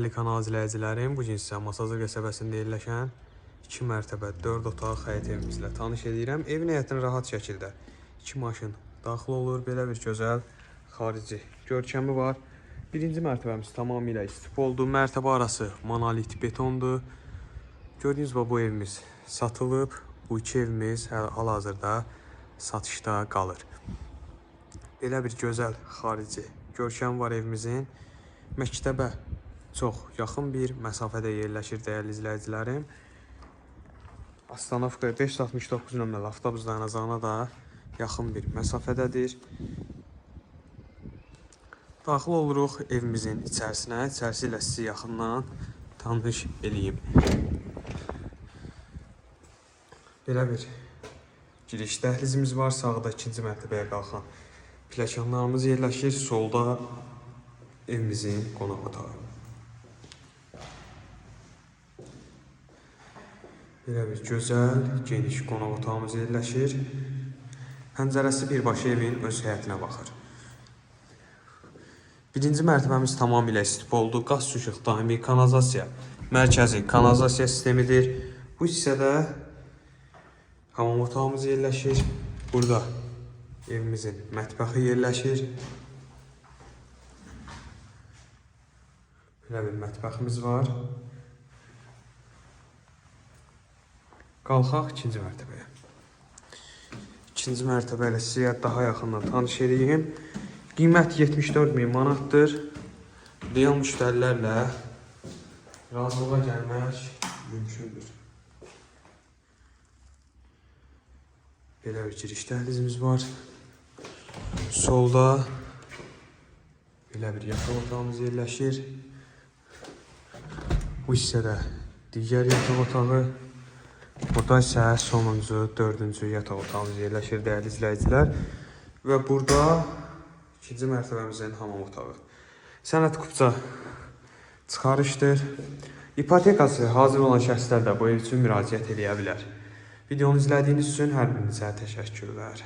Dəyərli kanal izləyicilərim, bu gün sizə Masazır qəsəbəsində yerləşən 2 mərtəbə 4 otaq həyət evimizlə tanış edirəm. Evin həyətinə rahat şəkildə 2 maşın daxil olur. Belə bir gözəl xarici görkəmi var. Birinci mərtəbəmiz tamamilə istif oldu. Mərtəbə arası monolit betondur. Gördüyünüz kimi bu evimiz satılıb. Bu iki evimiz hal- hal-hazırda satışda qalır. Belə bir gözəl xarici görkəm var evimizin. Məktəbə çox yaxın bir məsafədə yerləşir dəyərli izləyicilərim. Astanovka 569 nömrəli avtobus dayanacağına da yaxın bir məsafədədir. Daxil oluruq evimizin içərisinə. İçərisi ilə sizi yaxından tanış eləyim. Belə bir giriş dəhlizimiz var. Sağda ikinci mərtəbəyə qalxan pilləkənlərimiz yerləşir. Solda evimizin qonaq otağı. Belə bir gözəl, geniş qonaq otağımız yerləşir. Pəncərəsi birbaşa evin öz həyətinə baxır. Birinci mərtəbəmiz tamamilə istif oldu. Qaz suçuq daimi kanalizasiya mərkəzi kanalizasiya sistemidir. Bu hissədə hamam otağımız yerləşir. Burada evimizin mətbəxi yerləşir. Belə bir mətbəximiz var. Qalxaq ikinci mərtəbəyə. İkinci mərtəbə ilə sizə daha yaxından tanış edeyim. Qiymət 74 min manatdır. Real müştərilərlə razılığa gəlmək mümkündür. Belə bir giriş dəhlizimiz var. Solda belə bir yataq otağımız yerləşir. Bu hissədə digər yataq otağı. Burada isə sonuncu, dördüncü yataq otağımız yerləşir dəyərli izləyicilər. Və burada ikinci mərtəbəmizin hamam otağı. Sənət kupça çıxarışdır. İpotekası hazır olan şəxslər də bu ev üçün müraciət edə bilər. Videonu izlədiyiniz üçün hər birinizə təşəkkürlər.